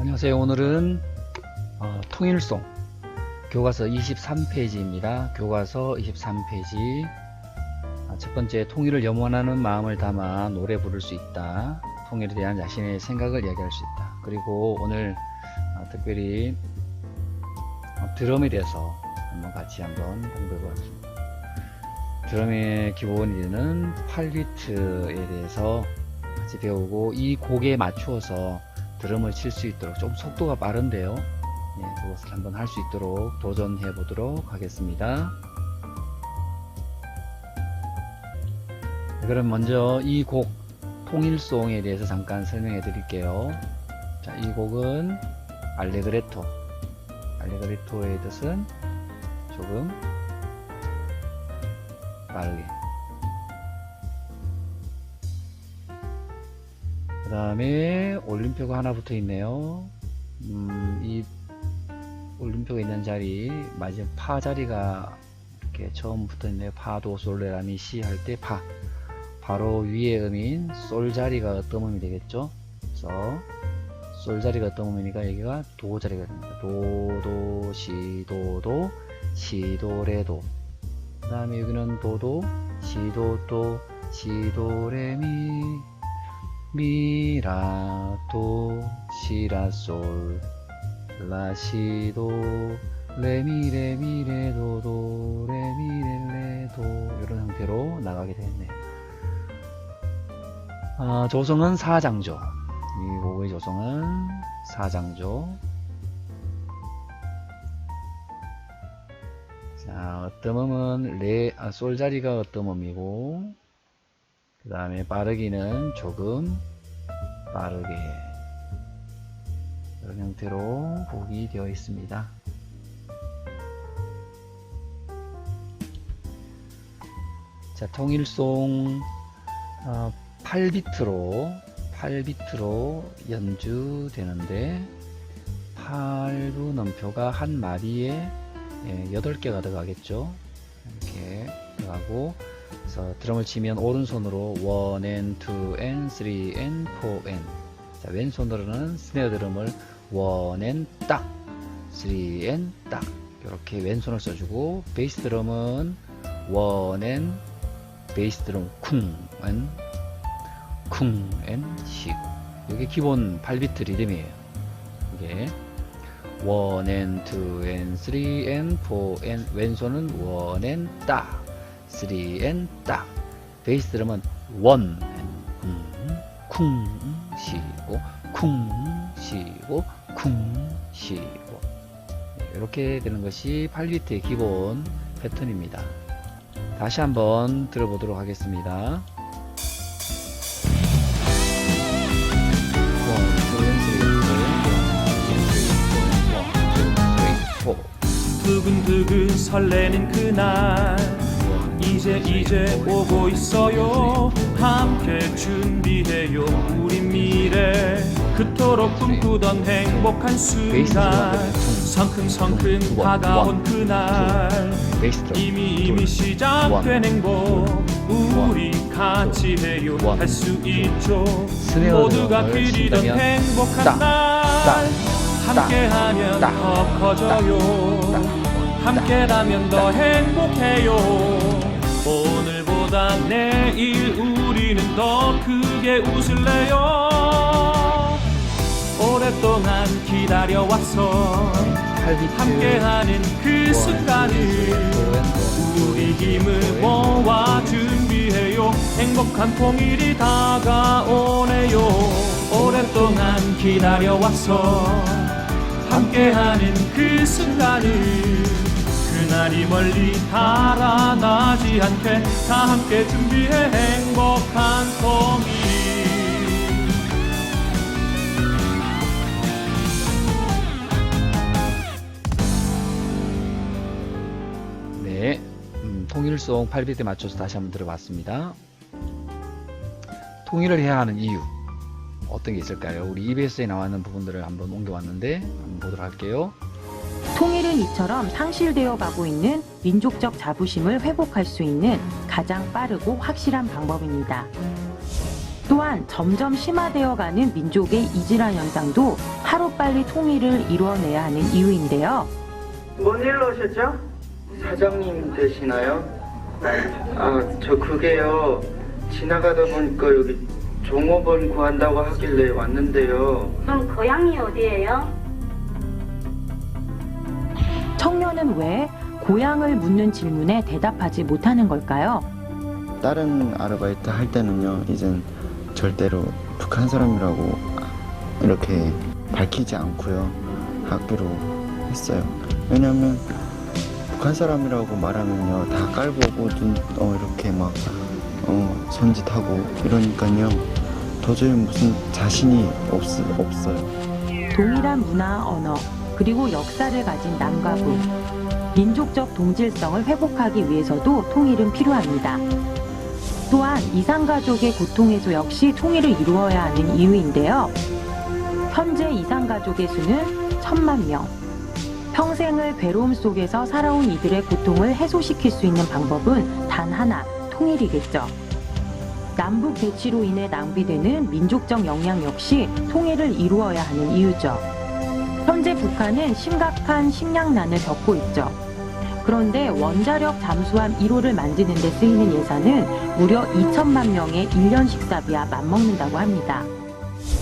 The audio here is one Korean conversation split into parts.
안녕하세요. 오늘은 어, 통일송 교과서 23페이지입니다. 교과서 23페이지 아, 첫 번째 통일을 염원하는 마음을 담아 노래 부를 수 있다. 통일에 대한 자신의 생각을 이야기할 수 있다. 그리고 오늘 어, 특별히 어, 드럼에 대해서 한번 같이 한번 공부해 보겠습니다. 드럼의 기본이 되는 8비트에 대해서 같이 배우고 이 곡에 맞추어서 드럼을 칠 수 있도록 좀 속도가 빠른데요. 예, 그것을 한번 할 수 있도록 도전해 보도록 하겠습니다. 네, 그럼 먼저 이 곡 통일송에 대해서 잠깐 설명해 드릴게요. 자, 이 곡은 알레그레토. 알레그레토의 뜻은 조금 빠르게. 그 다음에 올림표가 하나 붙어 있네요. 음, 이 올림표가 있는 자리, 마지막 파 자리가 이렇게 처음 붙어 있네요. 파도 솔레라미 시 할 때 파. 바로 위에 음인 솔 자리가 어떤 음이 되겠죠? 그래서 솔 자리가 어떤 음이니까 여기가 도 자리가 됩니다. 도, 도, 시, 도, 도, 시, 도, 레, 도. 그 다음에 여기는 도도, 시, 도, 도, 시, 도, 레, 미. 미라 도 시라 솔 라시도 레미 레미 레도 도 레미 레레도 이런 형태로 나가게 되겠네요. 아, 조성은 사장조. 이 곡의 조성은 사장조. 자, 어떤 음은 레, 아, 솔 자리가 어떤 음이고, 그 다음에 빠르기는 조금 빠르게 이런 형태로 곡이 되어 있습니다. 자, 통일송 어, 8비트로 8비트로 연주되는데 8분 음표가 한 마디에 예, 8개가 들어가겠죠. 이렇게 들어가고 그래서 드럼을 치면 오른손으로 1N, 2N, 3N, 4N 자, 왼손으로는 스네어 드럼을 1N 딱. 3N 딱. 이렇게 왼손을 써주고 베이스 드럼은 1N 베이스 드럼 쿵 N 쿵 N 쉬고 이게 기본 8비트 리듬이에요. 이게 1N, 2N, 3N, 4N 왼손은 1N 딱 3N 딱 베이스 드럼은 1 음, 쿵 쉬고 쿵 쉬고 쿵 쉬고 네, 이렇게 되는 것이 8비트의 기본 패턴입니다. 다시 한번 들어보도록 하겠습니다. 두근두근 설레는 그날 이제 이제 오고 있어요. 함께 준비해요 우리 미래. 그토록 꿈꾸던 행복한 순간 성큼성큼 다가온 그날. 이미 이미 시작된 행복 우리 같이 해요. 할 수 있죠. 모두가 그리던 행복한 딱, 날. 딱, 함께하면 딱, 더 커져요. 딱. 함께라면 더 행복해요 오늘보다 내일 우리는 더 크게 웃을래요. 오랫동안 기다려왔어. 함께하는 그 순간을 우리 힘을 모아 준비해요. 행복한 통일이 다가오네요. 오랫동안 기다려왔어. 함께하는 그 순간을 그날이 멀리 달아나지 않게 다 함께 준비해 행복한 통일 네, 음, 통일송 8비트에 맞춰서 다시 한번 들어봤습니다. 통일을 해야 하는 이유 어떤 게 있을까요? 우리 EBS에 나왔는 부분들을 한번 옮겨왔는데 한번 보도록 할게요. 통일은 이처럼 상실되어 가고 있는 민족적 자부심을 회복할 수 있는 가장 빠르고 확실한 방법입니다. 또한 점점 심화되어 가는 민족의 이질환 현상도 하루빨리 통일을 이루어내야 하는 이유인데요. 뭔 일로 오셨죠? 사장님 되시나요? 아, 저 그게요. 지나가다 보니까 여기 종업원 구한다고 하길래 왔는데요. 그럼 고향이 어디예요? 청년은 왜 고향을 묻는 질문에 대답하지 못하는 걸까요? 다른 아르바이트 할 때는요, 이젠 절대로 북한 사람이라고 이렇게 밝히지 않고요, 하기로 했어요. 왜냐면 북한 사람이라고 말하면요, 다 깔보고 눈, 어, 이렇게 막, 어, 손짓하고 이러니까요, 도저히 무슨 자신이 없, 없어요. 동일한 문화, 언어, 그리고 역사를 가진 남과 북. 민족적 동질성을 회복하기 위해서도 통일은 필요합니다. 또한 이산가족의 고통 해소 역시 통일을 이루어야 하는 이유인데요. 현재 이산가족의 수는 천만 명. 평생을 괴로움 속에서 살아온 이들의 고통을 해소시킬 수 있는 방법은 단 하나, 통일이겠죠. 남북 대치로 인해 낭비되는 민족적 역량 역시 통일을 이루어야 하는 이유죠. 현재 북한은 심각한 식량난을 겪고 있죠. 그런데 원자력 잠수함 1호를 만드는 데 쓰이는 예산은 무려 2천만 명의 1년 식사비와 맞먹는다고 합니다.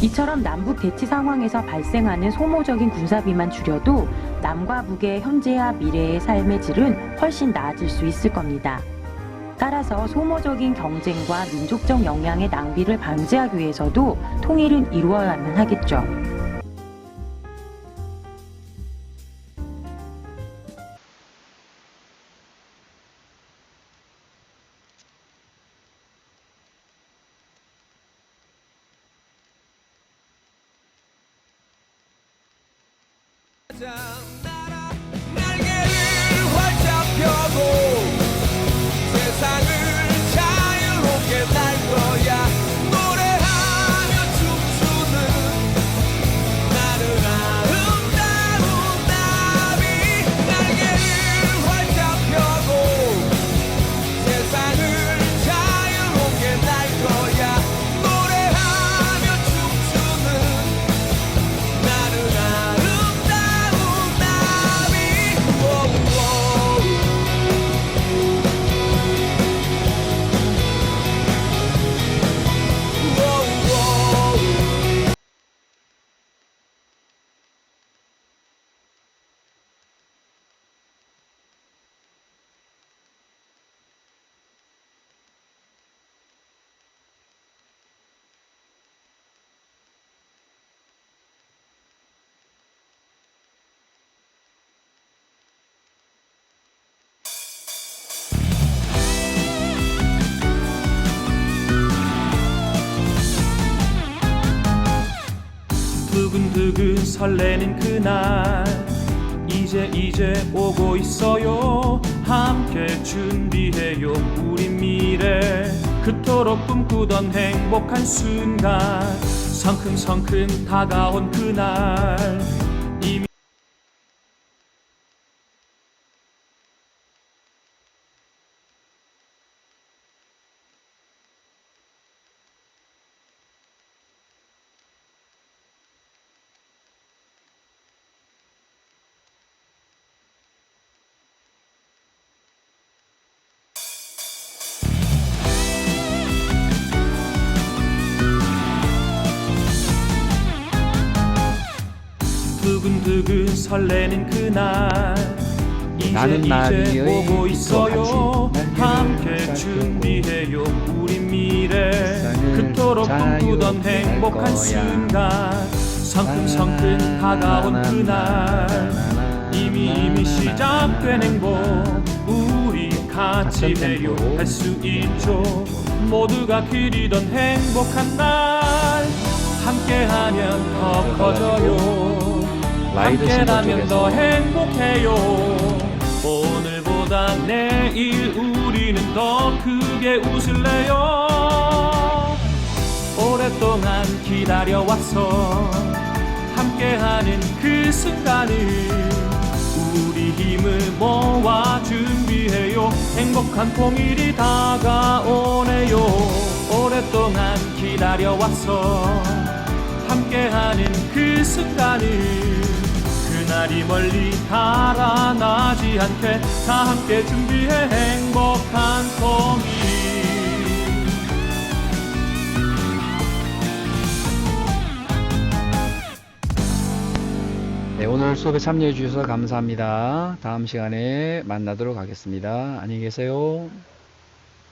이처럼 남북 대치 상황에서 발생하는 소모적인 군사비만 줄여도 남과 북의 현재와 미래의 삶의 질은 훨씬 나아질 수 있을 겁니다. 따라서 소모적인 경쟁과 민족적 역량의 낭비를 방지하기 위해서도 통일은 이루어야만 하겠죠. 날 두근두근 설레는 그날 이제 이제 오고 있어요. 함께 준비해요 우리 미래. 그토록 꿈꾸던 행복한 순간 성큼성큼 다가온 그날 두근두근 설레는 그날. 이제 나는 이제 나비의 오고 있어요. 빛과 같이 함께 준비해요. 우리 미래. 그토록 꿈꾸던 할 행복한 거야. 순간. 성큼성큼 다가온 그날. 이미 이미 시작된 행복. 우리 같이 해요 할 수 있죠. 모두가 그리던 행복한 날. 함께하면 더 커져요 라이드 함께라면 더 행복해요. 오늘보다 내일 우리는 더 크게 웃을래요. 오랫동안 기다려왔어. 함께하는 그 순간을 우리 힘을 모아 준비해요. 행복한 통일이 다가오네요. 오랫동안 기다려왔어. 함께하는 그 순간을 그날이 멀리 달아나지 않게 다 함께 준비해 행복한 통일 네, 오늘 수업에 참여해 주셔서 감사합니다. 다음 시간에 만나도록 하겠습니다. 안녕히 계세요.